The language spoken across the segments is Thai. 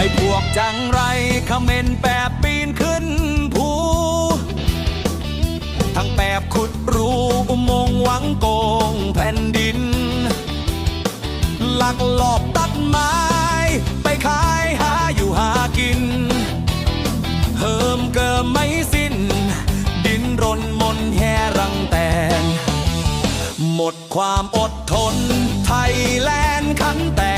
ไปพวกจังไรเขมนแปบปีนขึ้นภูทั้งแปบขุดรูอุโมงค์หวังโกงแผ่นดิน ลักลอบตัดไม้ไปขายหาอยู่หากินเฮิมเกิมไม่สิ้น ดินรนมนแห่รังแตน หมดความอดทน ไทยแลนด์ขันแตน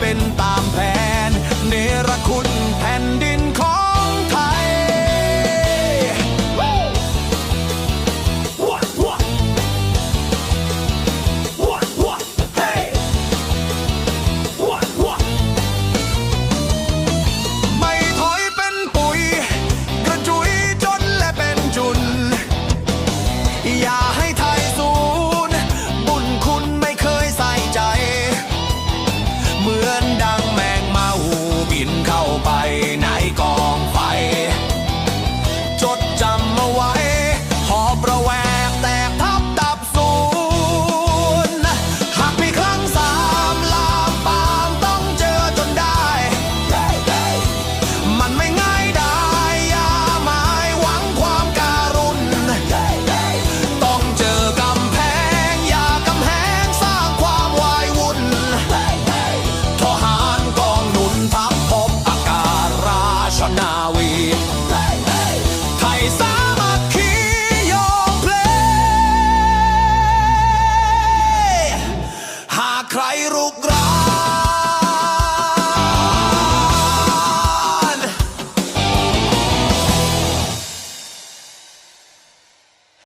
เป็นตา ไปไหนกองไฟ